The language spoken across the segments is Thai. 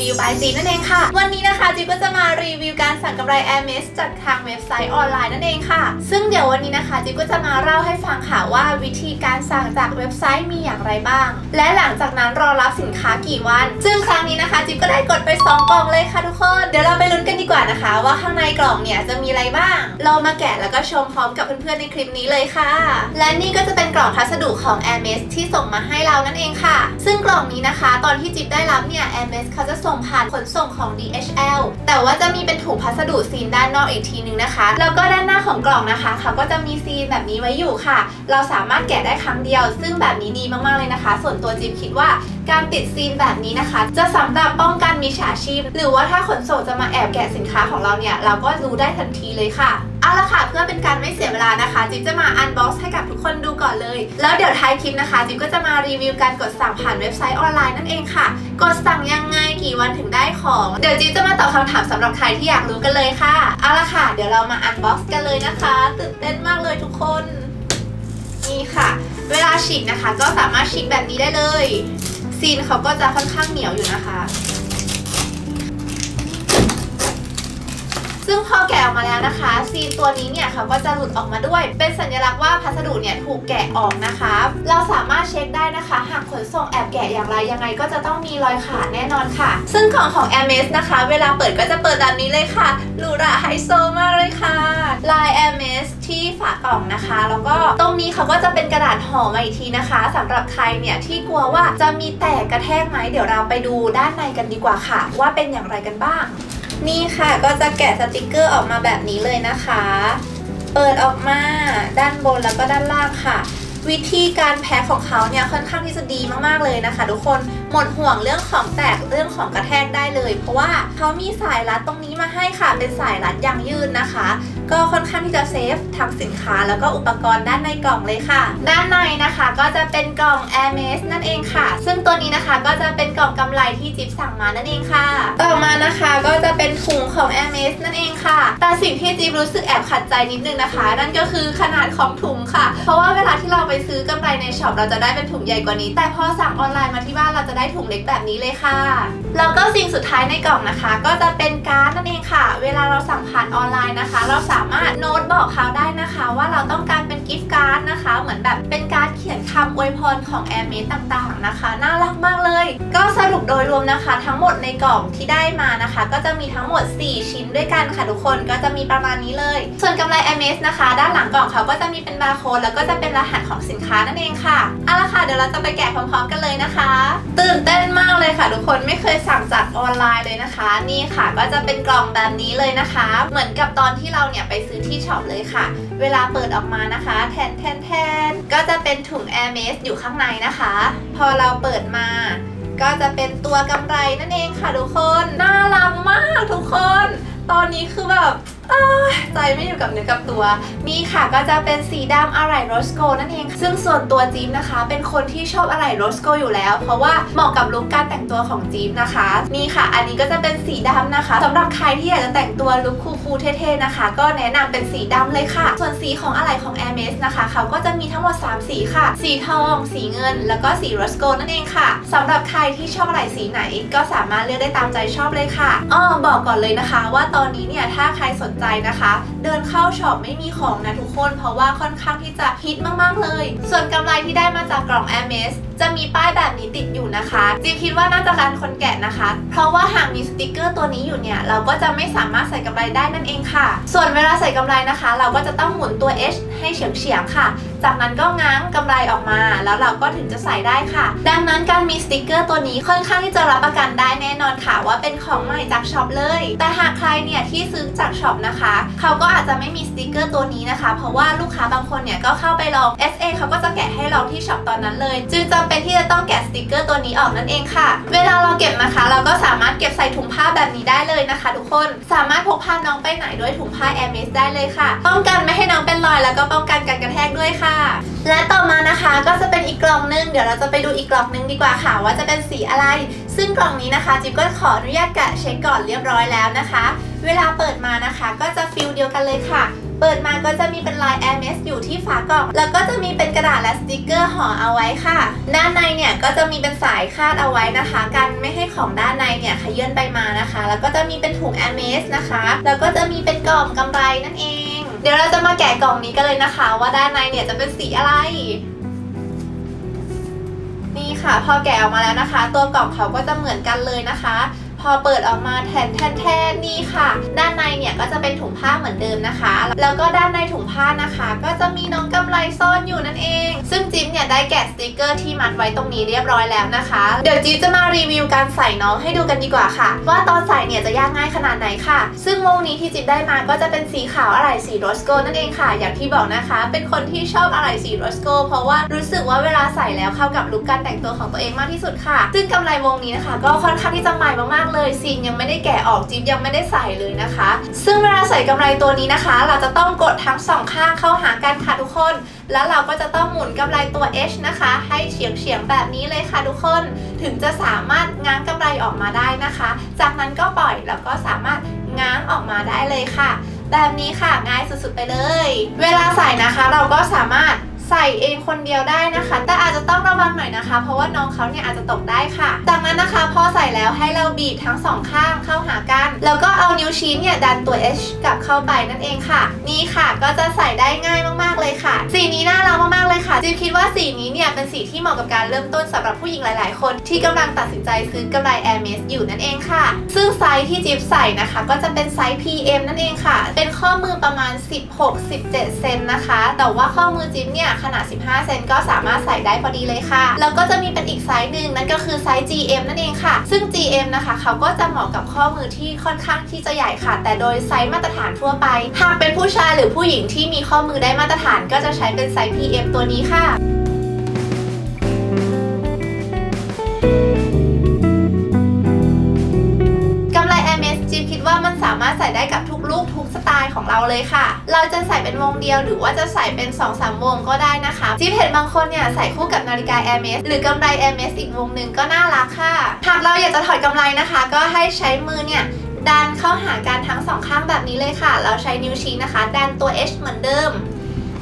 วิวบายจีนั่นเองค่ะ วันนี้นะคะจิ๊บก็จะมารีวิวการสั่งกำไร a i r m e s จากทางเว็บไซต์ออนไลน์นั่นเองค่ะ ซึ่งเดี๋ยววันนี้นะคะจิ๊บก็จะมาเล่าให้ฟังค่ะว่าวิธีการสั่งจากเว็บไซต์มีอย่างไรบ้าง และหลังจากนั้นรอรับสินค้ากี่วัน ซึ่งครั้งนี้นะคะจิ๊บก็ได้กดไป 2 กล่องเลยค่ะทุกคน เดี๋ยวเราไปลุ้นกันดีกว่านะคะ ว่าข้างในกล่องเนี่ยจะมีอะไรบ้าง เรามาแกะแล้วก็ชมพร้อมกับเพื่อนๆในคลิปนี้เลยค่ะ และนี่ก็จะเป็นกล่องพัสดุของ a i r m e s ที่ส่งมาให้เรานั่นเองค่ะ ซึ่งกล่องนี้นะคะ ตอนที่จิ๊บได้รับเนี่ย a i r m e s เขาจะส่งผ่านขนส่งของ DHL แต่ว่าจะมีเป็นถุงพัสดุซีนด้านนอกอีกทีนึงนะคะ แล้วก็ด้านหน้าของกล่องนะคะเขาก็จะมีซีนแบบนี้ไว้อยู่ค่ะ เราสามารถแกะได้ครั้งเดียว ซึ่งแบบนี้ดีมากๆเลยนะคะ ส่วนตัวจิ๊บคิดว่าการติดซีนแบบนี้นะคะ จะสำหรับป้องกันมิจฉาชีพ หรือว่าถ้าขนส่งจะมาแอบแกะสินค้าของเราเนี่ย เราก็รู้ได้ทันทีเลยค่ะ เอาละค่ะเพื่อเป็นการไม่เสียเวลานะคะ จิ๊บจะมาอันบ็อกซ์ให้กับทุกคนดูก่อนเลย แล้วเดี๋ยวท้ายคลิปนะคะ จิ๊บก็จะมารีวิวการกดสั่งผ่านเว็บไซต์ออนไลน์นั่นเองค่ะ กดสั่งยังไงกี่วันถึงได้ของ เดี๋ยวจิ๊บจะมาตอบคำถามสำหรับใครที่อยากรู้กันเลยค่ะ เอาละค่ะ เดี๋ยวเรามาอันบ็อกซ์กันเลยนะคะตื่นเต้นมากเลยทุกคนนี่ค่ะ เวลาฉีกนะคะ ก็สามารถฉีกแบบนี้ได้เลยซีนเขาก็จะค่อนข้างเหนียวอยู่นะคะ ซึ่งพอแกะออกมาแล้วนะคะ ซีนตัวนี้เนี่ยเขาก็จะหลุดออกมาด้วย เป็นสัญลักษณ์ว่าพัสดุเนี่ยถูกแกะออกนะคะ เราสามารถเช็คได้นะคะ หากขนส่งแอบแกะอย่างไรยังไงก็จะต้องมีรอยขาดแน่นอนค่ะ ซึ่งของของ m e s นะคะ เวลาเปิดก็จะเปิดแบบนี้เลยค่ะหรูหราไฮโซมากเลยค่ะ ลาย m e s ที่ฝากล่องนะคะ แล้วก็ตรงนี้เขาก็จะเป็นกระดาษห่อมาอีกทีนะคะสำหรับใครเนี่ยที่กลัวว่าจะมีแตกกระแทกไหมเดี๋ยวเราไปดูด้านในกันดีกว่าค่ะ ว่าเป็นอย่างไรกันบ้าง นี่ค่ะก็จะแกะสติกเกอร์ออกมาแบบนี้เลยนะคะ เปิดออกมาด้านบนแล้วก็ด้านล่างค่ะ วิธีการแพ็คของเขาเนี่ยค่อนข้างที่จะดีมากๆเลยนะคะ ทุกคนหมดห่วงเรื่องของแตกเรื่องของกระแทกได้เลย เพราะว่าเขามีสายรัดตรงนี้มาให้ค่ะ เป็นสายรัดยางยืดนะคะ ก็ค่อนข้างที่จะเซฟทั้งสินค้าแล้วก็อุปกรณ์ด้านในกล่องเลยค่ะ ด้านในนะคะก็จะเป็นกล่อง a i r m e s นั่นเองค่ะ ซึ่งตัวนี้นะคะก็จะเป็นกล่องกำไรที่จิ๊บสั่งมานั่นเองค่ะ ต่อมานะคะก็จะเป็นถุงของ a i r m e s นั่นเองค่ะ แต่สิ่งที่จิ๊บรู้สึกแอบขัดใจนิดนึงนะคะ นั่นก็คือขนาดของถุงค่ะ เพราะว่าเวลาที่เราไปไปซื้อกำไรในช็อปเราจะได้เป็นถุงใหญ่กว่านี้ แต่พอสั่งออนไลน์มาที่บ้านเราจะได้ถุงเล็กแบบนี้เลยค่ะ แล้วก็สิ่งสุดท้ายในกล่องนะคะ ก็จะเป็นการ์ดนั่นเองค่ะ เวลาเราสั่งผ่านออนไลน์นะคะ เราสามารถโน้ตบอกเขาได้นะคะ ว่าเราต้องการเป็นกิฟต์การ์ดนะคะ เหมือนแบบเป็นการ์ดเขียนคำอวยพรของแอร์เมสต่างๆนะคะ น่ารักมากเลย ก็สรุปโดยรวมนะคะ ทั้งหมดในกล่องที่ได้มานะคะ ก็จะมีทั้งหมด 4 ชิ้นด้วยกันค่ะทุกคนก็จะมีประมาณนี้เลย ส่วนกำไรแอร์เมสนะคะ ด้านหลังกล่องเขาก็จะมีเป็นบาร์โค้ดแล้วก็จะเป็นรหัสของสินค้านั่นเองค่ะเอาละค่ะเดี๋ยวเราจะไปแกะพร้อมๆ กันเลยนะคะ ตื่นเต้นมากเลยค่ะ ทุกคนไม่เคยสั่งจากออนไลน์เลยนะคะ นี่ค่ะก็จะเป็นกล่องแบบนี้เลยนะคะ เหมือนกับตอนที่เราเนี่ยไปซื้อที่ช็อปเลยค่ะ เวลาเปิดออกมานะคะแทนแทนแทนก็จะเป็นถุง Air m e s อยู่ข้างในนะคะ พอเราเปิดมาก็จะเป็นตัวกำไรนั่นเองค่ะทุกคน น่ารักมากทุกคน ตอนนี้คือแบบ อ้ายใจไม่อยู่กับเนื้อกับตัว นี่ค่ะก็จะเป็นสีดำอะไหล่โรสโกนั่นเองซึ่งส่วนตัวจีมนะคะ เป็นคนที่ชอบอะไหล่โรสโกอยู่แล้ว เพราะว่าเหมาะกับลุคการแต่งตัวของจีมนะคะ นี่ค่ะ อันนี้ก็จะเป็นสีดำนะคะสำหรับใครที่อยากจะแต่งตัวลุคคูลๆเท่ๆนะคะ ก็แนะนำเป็นสีดำเลยค่ะ ส่วนสีของอะไหล่ของ a i r m e s นะคะ เขาก็จะมีทั้งหมด 3 สีค่ะ สีทอง สีเงิน แล้วก็สีโรสโกนั่นเองค่ะสำหรับใครที่ชอบอะไหล่สีไหน ก็สามารถเลือกได้ตามใจชอบเลยค่ะอ้อบอกก่อนเลยนะคะ ว่าตอนนี้เนี่ยถ้าใครสนใจนะคะ เดินเข้าช็อปไม่มีของนะทุกคน เพราะว่าค่อนข้างที่จะฮิตมากๆเลย ส่วนกำไรที่ได้มาจากกล่อง a i r m e s จะมีป้ายแบบนี้ติดอยู่นะคะจิมคิดว่าน่าจะการคนแกะนะคะ เพราะว่าหากมีสติกเกอร์ตัวนี้อยู่เนี่ย เราก็จะไม่สามารถใส่กำไรได้นั่นเองค่ะ ส่วนเวลาใส่กำไรนะคะ เราก็จะต้องหมุนตัว H ให้เฉียงๆค่ะ จากนั้นก็ง้างกำไรออกมา แล้วเราก็ถึงจะใส่ได้ค่ะ ดังนั้นการมีสติกเกอร์ตัวนี้ค่อนข้างที่จะรับประกันได้แน่นอนค่ะ ว่าเป็นของใหม่จากช็อปเลย แต่หากใครเนี่ยที่ซื้อจากช็อปนะคะเขาก็อาจจะไม่มีสติกเกอร์ตัวนี้นะคะ เพราะว่าลูกค้าบางคนเนี่ยก็เข้าไปลอง SA เขาก็จะแกะให้เราที่ช็อปตอนนั้นเลย จึงจำเป็นที่จะต้องแกะสติกเกอร์ตัวนี้ออกนั่นเองค่ะ เวลาเราเก็บนะคะ เราก็สามารถเก็บใส่ถุงผ้าแบบนี้ได้เลยนะคะ ทุกคนสามารถพกพาน้องไปไหนด้วยถุงผ้า Air m e s ได้เลยค่ะ ป้องกันไม่ให้น้องเป็นรอยแล้วก็ป้องกันการกระแทกด้วยค่ะและต่อมานะคะก็จะเป็นอีกกล่องนึง เดี๋ยวเราจะไปดูอีกกล่องนึงดีกว่าค่ะ ว่าจะเป็นสีอะไร ซึ่งกล่องนี้นะคะจิ๊บก็ขออนุญาตแกะเช็คก่อนเรียบร้อยแล้วนะคะ เวลาเปิดมานะคะก็จะฟิลเดียวกันเลยค่ะเปิดมาก็จะมีเป็นลาย Air m e s อยู่ที่ฝากล่อง แล้วก็จะมีเป็นกระดาษและสติกเกอร์ห่อเอาไว้ค่ะ ด้านในเนี่ยก็จะมีเป็นสายคาดเอาไว้นะคะ กันไม่ให้ของด้านในเนี่ยขยื่นไปมานะคะ แล้วก็จะมีเป็นถุง Air m e s นะคะ แล้วก็จะมีเป็นกล่องกำไรนั่นเอง เดี๋ยวเราจะมาแกะกล่องนี้กันเลยนะคะ ว่าด้านในเนี่ยจะเป็นสีอะไร นี่ค่ะ พอแกะออกมาแล้วนะคะ ตัวกล่องเขาก็จะเหมือนกันเลยนะคะ พอเปิดออกมาแทนแทนแทนนี่ค่ะ ด้านในเนี่ยก็จะเป็นถุงผ้าเหมือนเดิมนะคะ แล้วก็ด้านในถุงผ้านะคะ ก็จะมีน้องกำไรซ่อนอยู่นั่นเอง ซึ่งจิ๊บเนี่ยได้แกะสติกเกอร์ที่มัดไว้ตรงนี้เรียบร้อยแล้วนะคะ เดี๋ยวจิ๊บจะมารีวิวการใส่น้องให้ดูกันดีกว่าค่ะ ว่าตอนใส่เนี่ยจะยากง่ายขนาดไหนค่ะ ซึ่งวงนี้ที่จิ๊บได้มาก็จะเป็นสีขาวอะไรสีโรสโกนั่นเองค่ะ อย่างที่บอกนะคะ เป็นคนที่ชอบอะไรสีโรสโกเพราะว่ารู้สึกว่าเวลาใส่แล้วเข้ากับลุคการแต่งตัวของตัวเองมากที่สุดค่ะ ซึ่งกำไรวงนี้นะคะ ก็ค่อนข้างที่จะใหม่มากๆเลยซีนยังไม่ได้แกะออกจิ๊บยังไม่ได้ใส่เลยนะคะ ซึ่งเวลาใส่กำไรตัวนี้นะคะ เราจะต้องกดทั้งสองข้างเข้าหากันค่ะทุกคน แล้วเราก็จะต้องหมุนกำไรตัว H นะคะ ให้เฉียงเฉียงๆแบบนี้เลยค่ะทุกคน ถึงจะสามารถง้างกำไรออกมาได้นะคะ จากนั้นก็ปล่อยแล้วก็สามารถง้างออกมาได้เลยค่ะ แบบนี้ค่ะง่ายสุดๆไปเลย เวลาใส่นะคะเราก็สามารถ ใส่เองคนเดียวได้นะคะ แต่อาจจะต้องระวังหน่อยนะคะ เพราะว่าน้องเขาเนี่ยอาจจะตกได้ค่ะ จากนั้นนะคะพอใส่แล้วให้เราบีบทั้งสองข้างเข้าหากัน แล้วก็เอานิ้วชี้เนี่ยดันตัว H กลับเข้าไปนั่นเองค่ะ นี่ค่ะก็จะใส่ได้ง่ายมากๆเลยค่ะ สีนี้น่ารักมากๆเลยค่ะจิมคิดว่าสีนี้เนี่ยเป็นสีที่เหมาะกับการเริ่มต้นสำหรับผู้หญิงหลาย ๆ คน ที่กำลังตัดสินใจซื้อกำไร Air m e s อยู่นั่นเองค่ะ ซึ่งไซส์ที่จิ๊บใส่นะคะ ก็จะเป็นไซส์ PM นั่นเองค่ะ เป็นข้อมือประมาณ 16-17 เซนนะคะ แต่ว่าข้อมือจิ๊บเนี่ยขนาด 15 เซนก็สามารถใส่ได้พอดีเลยค่ะ แล้วก็จะมีเป็นอีกไซส์หนึ่งนั่นก็คือไซส์ GM นั่นเองค่ะ ซึ่ง GM นะคะเขาก็จะเหมาะกับข้อมือที่ค่อนข้างที่จะใหญ่ค่ะ แต่โดยไซส์มาตรฐานทั่วไป หากเป็นผู้ชายหรือผู้หญิงที่มีข้อมือได้มาตรฐานก็จะใช้เป็นไซส์ PM ตัวนี้ค่ะ เราเลยค่ะ เราจะใส่เป็นวงเดียวหรือว่าจะใส่เป็น2-3วงก็ได้นะคะจิมเห็นบางคนเนี่ยใส่คู่กับนาฬิกา Air m e s หรือกำไร Air m e s อีกวงหนึ่งก็น่ารักค่ะ หากเราอยากจะถอดกำไรนะคะ ก็ให้ใช้มือเนี่ยดันเข้าหากันทั้งสองข้างแบบนี้เลยค่ะ เราใช้นิ้วชี้นะคะ ดันตัว H เหมือนเดิม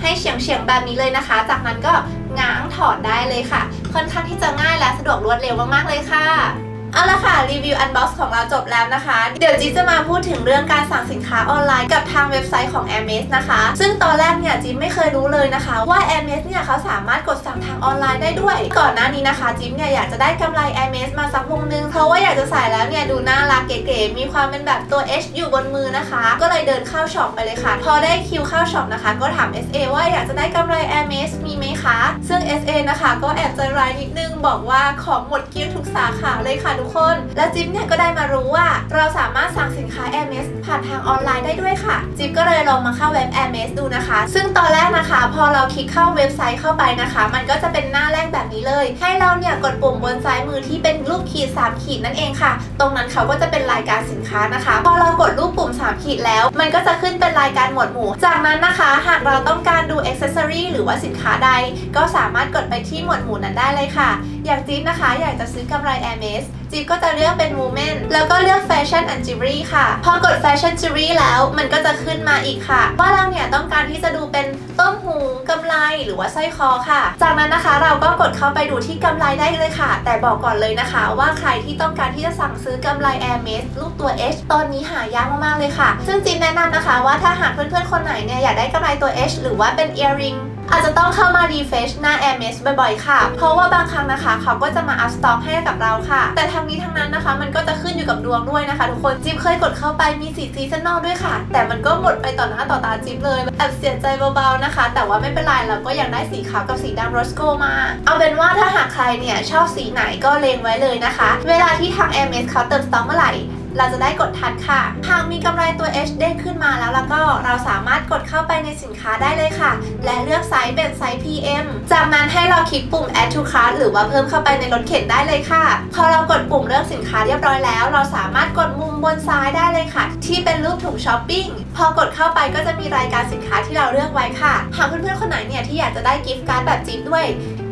ให้เฉียงเฉียงๆแบบนี้เลยนะคะ จากนั้นก็ง้างถอดได้เลยค่ะ ค่อนข้างที่จะง่ายและสะดวกรวดเร็วมากๆเลยค่ะ เอาละค่ะ รีวิวอันบ็อกซ์ของเราจบแล้วนะคะ เดี๋ยวจิ๊บจะมาพูดถึงเรื่องการสั่งสินค้าออนไลน์กับทางเว็บไซต์ของ a i r m e s นะคะ ซึ่งตอนแรกเนี่ยจิ๊บไม่เคยรู้เลยนะคะ ว่า a i r m e s เนี่ยเขาสามารถกดสั่งทางออนไลน์ได้ด้วย ก่อนหน้านี้นะคะจิ๊บเนี่ยอยากจะได้กำไร a i r m e s มาสักวงนึง เพราะว่าอยากจะใส่แล้วเนี่ยดูน่ารักเก๋ๆมีความเป็นแบบตัว H อยู่บนมือนะคะ ก็เลยเดินเข้าช็อปไปเลยค่ะ พอได้คิวเข้าช็อปนะคะ ก็ถาม SA ว่าอยากจะได้กำไร a i r m e s มีไหมคะ ซึ่ง SA นะคะ ก็แอบใจร้ายนิดนึงบอกว่าของหมดเกลี้ยงทุกสาขาเลยค่ะทุกคน และจิ๊บเนี่ยก็ได้มารู้ว่า เราสามารถสั่งสินค้า a i r m e s ผ่านทางออนไลน์ได้ด้วยค่ะ จิ๊บก็เลยลองมาเข้าเว็บ a i r m e s ดูนะคะ ซึ่งตอนแรกนะคะ พอเราคลิกเข้าเว็บไซต์เข้าไปนะคะ มันก็จะเป็นหน้าแรกแบบนี้เลย ให้เราเนี่ยกดปุ่มบนซ้ายมือที่เป็นรูปขีด3ขีดนั่นเองค่ะ ตรงนั้นเขาก็จะเป็นรายการสินค้านะคะ พอเรากดรูปปุ่ม3ขีดแล้ว มันก็จะขึ้นเป็นรายการหมวดหมู่ จากนั้นนะคะ หากเราต้องการ ดูอ c เซสซอรีหรือว่าสินค้าใด ก็สามารถกดไปที่หมวดหมู่นั้นได้เลยค่ะ อย่างจิ๊บนะคะ อยากจะซื้อกำไร a i r m e s จิ๊บก็จะเลือกเป็น Women แล้วก็เลือก Fashion and Jewelry ค่ะ พอกด Fashion Jewelry แล้วมันก็จะขึ้นมาอีกค่ะ ว่าเราเนี่ยต้องการที่จะดูเป็นต้มหูกำไรหรือว่าสร้อยคอค่ะ จากนั้นนะคะเราก็กดเข้าไปดูที่กำไรได้เลยค่ะ แต่บอกก่อนเลยนะคะว่าใครที่ต้องการที่จะสั่งซื้อกำไร Air m e s รูปตัว H ตอนนี้หายากมากๆเลยค่ะ ซึ่งจิ๊บแนะนำนะคะว่าถ้าหากเพื่อนๆคนไหนเนี่ยอยากได้กำไรตัว H หรือว่าเป็น earring อาจจะต้องเข้ามา refresh หน้า Air m e s บ่อยๆ ค่ะ เพราะว่าบางครั้งนะคะ เขาก็จะมา up stock ให้กับเราค่ะ แต่ทั้งนี้ทั้งนั้นนะคะ มันก็จะขึ้นอยู่กับดวงด้วยนะคะ ทุกคนจิ๊บเคยกดเข้าไปมีสีซีซันนอลด้วยค่ะ แต่มันก็หมดไปต่อหน้าต่อตาจิ๊บเลยแอบเสียใจเบาๆนะคะ แต่ว่าไม่เป็นไรเราก็ยังได้สีขาวกับสีดำโรสโกมา เอาเป็นว่าถ้าหากใครเนี่ยชอบสีไหนก็เลงไว้เลยนะคะ เวลาที่ทาง Air m e s เขาเติมสต็อกเมื่อไหร่ เราจะได้กดทันค่ะ หากมีกำไรตัว H เด้งขึ้นมาแล้วแล้วก็เราสามารถกดเข้าไปในสินค้าได้เลยค่ะ และเลือกไซส์เป็นไซส์ PM จากนั้นให้เราคลิกปุ่ม add to cart หรือว่าเพิ่มเข้าไปในรถเข็นได้เลยค่ะ พอเรากดปุ่มเลือกสินค้าเรียบร้อยแล้ว เราสามารถกดมุมบนซ้ายได้เลยค่ะ ที่เป็นรูปถุงช้อปปิ้งพอกดเข้าไปก็จะมีรายการสินค้าที่เราเลือกไว้ค่ะ หากเพื่อนๆคนไหนเนี่ยที่อยากจะได้กิฟต์การ์ดแบบจิ๊บด้วย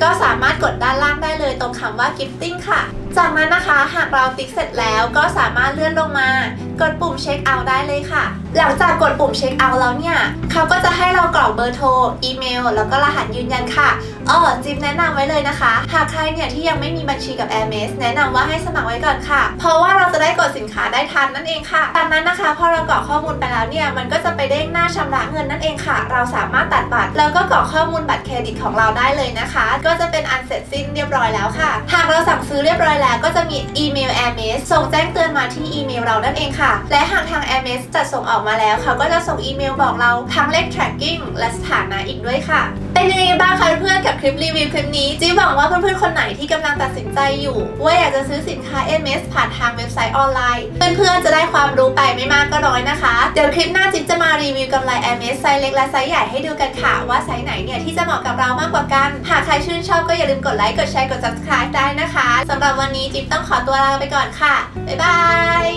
ก็สามารถกดด้านล่างได้เลยตรงคำว่า gifting ค่ะ จากนั้นนะคะหากเราติ๊กเสร็จแล้วก็สามารถเลื่อนลงมา กดปุ่มเช็คเอาท์ได้เลยค่ะ หลังจากกดปุ่มเช็คเอาท์แล้วเนี่ยเขาก็จะให้เรากรอกเบอร์โทร อีเมล แล้วก็รหัสยืนยันค่ะเออจิ๊บแนะนำไว้เลยนะคะ หากใครเนี่ยที่ยังไม่มีบัญชีกับ a i r m e s แนะนำว่าให้สมัครไว้ก่อนค่ะ เพราะว่าเราจะได้กดสินค้าได้ทันนั่นเองค่ะจากนั้นนะคะพอเรากรอกข้อมูลไปแล้วเนี่ยมันก็จะไปเด้งหน้าชำระเงินนั่นเองค่ะ เราสามารถตัดบัตรแล้วก็กรอกข้อมูลบัตรเครดิตของเราได้เลยนะคะ ก็จะเป็นอันเสร็จสิ้นเรียบร้อยแล้วค่ะ หากเราสั่งซื้อเรียบร้อยแล้วก็จะมีอีเมล a i r m e s ส่งแจ้งเตือนมาที่อีเมลเรานั่นเองค่ะ และหากทาง a i r m e s จัดส่งออกมาแล้ว เขาก็จะส่งอีเมลบอกเราทั้งเลข tracking และสถานะอีกด้วยค่ะ เป็นยังไงบ้างคะเพื่อนๆกับคลิปรีวิวคลิปนี้จิ๊บหวังว่าเพื่อนๆคนไหนที่กำลังตัดสินใจอยู่ ว่าอยากจะซื้อสินค้า MS ผ่านทางเว็บไซต์ออนไลน์ เพื่อนๆจะได้ความรู้ไปไม่มากก็น้อยนะคะ เดี๋ยวคลิปหน้าจิ๊บจะมารีวิวกำไร MS ไซส์เล็กและไซส์ใหญ่ให้ดูกันค่ะ ว่าไซส์ไหนเนี่ยที่จะเหมาะกับเรามากกว่ากัน หากใครชื่นชอบก็อย่าลืมกดไลค์กดแชร์กด subscribe ได้นะคะสำหรับวันนี้จิ๊บต้องขอตัวลาไปก่อนค่ะบ๊ายบาย